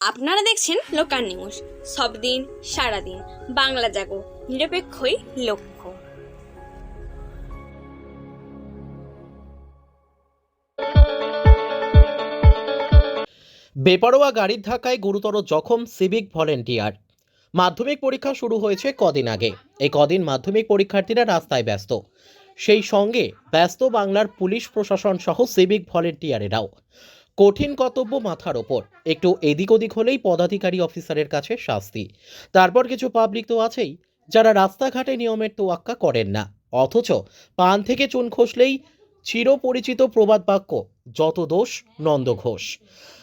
আপনারা দেখছেন local news. সব দিন সারাদিন বাংলা জাগো, নিরপেক্ষই লক্ষ্য। বেপরোয়া গাড়ির ধাক্কায় গুরুতর জখম সিভিক ভলেন্টিয়ার। মাধ্যমিক পরীক্ষা শুরু হয়েছে কদিন আগে। এই কদিন মাধ্যমিক পরীক্ষার্থীরা রাস্তায় ব্যস্ত। সেই সঙ্গে ব্যস্ত বাংলার পুলিশ প্রশাসন সহ সিভিক ভলেন্টিয়ারেরাও। কঠিন কর্তব্য মাথার ওপর। একটু এদিক ওদিক হলেই পদাধিকারী অফিসারের কাছে শাস্তি। তারপর কিছু পাবলিক তো আছেই, যারা রাস্তাঘাটে নিয়মের তোয়াক্কা করেন না। অথচ পান থেকে চুন খসলেই চিরপরিচিত প্রবাদ বাক্য, যত দোষ নন্দ ঘোষ।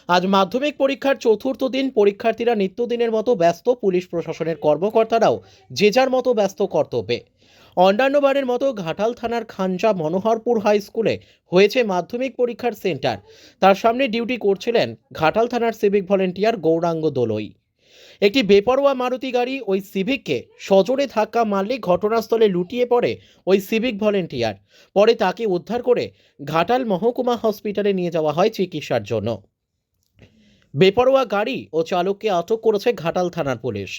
আজ মাধ্যমিক পরীক্ষার চতুর্থ দিন পরীক্ষার্থীরা নিত্যদিনের মতো ব্যস্ত পুলিশ প্রশাসনের কর্মকর্তারাও যে যার মতো ব্যস্ত কর্তব্যে। অন্যান্য বারের মতো ঘাটাল থানার খানজা মনোহরপুর হাই স্কুলে হয়েছে মাধ্যমিক পরীক্ষার সেন্টার। তার সামনে ডিউটি করছিলেন ঘাটাল থানার সিভিক ভলেন্টিয়ার গৌরাঙ্গ দোলই। একটি বেপরোয়া মারুতি গাড়ি ওই সিভিককে সজোরে ধাক্কা মারলে ঘটনাস্থলে লুটিয়ে পড়ে ওই সিভিক ভলেন্টিয়ার। পরে তাকে উদ্ধার করে ঘাটাল মহকুমা হসপিটালে নিয়ে যাওয়া হয় চিকিৎসার জন্য। বেপরোয়া গাড়ি ও চালককে আটক করেছে ঘাটাল থানার পুলিশ।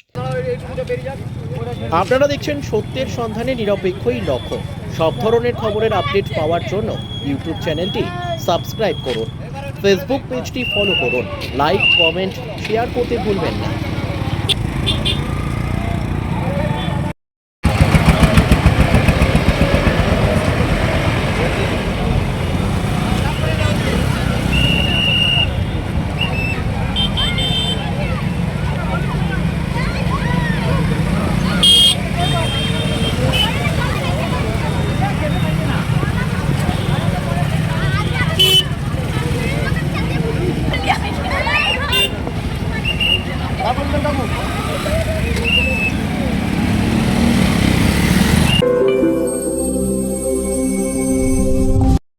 আপনারা দেখছেন সত্যের সন্ধানে নিরপেক্ষই লক্ষ্য। সব ধরনের খবরের আপডেট পাওয়ার জন্য ইউটিউব চ্যানেলটি সাবস্ক্রাইব করুন, ফেসবুক পেজটি ফলো করুন, লাইক, কমেন্ট, শেয়ার করতে ভুলবেন না। Oh, my God.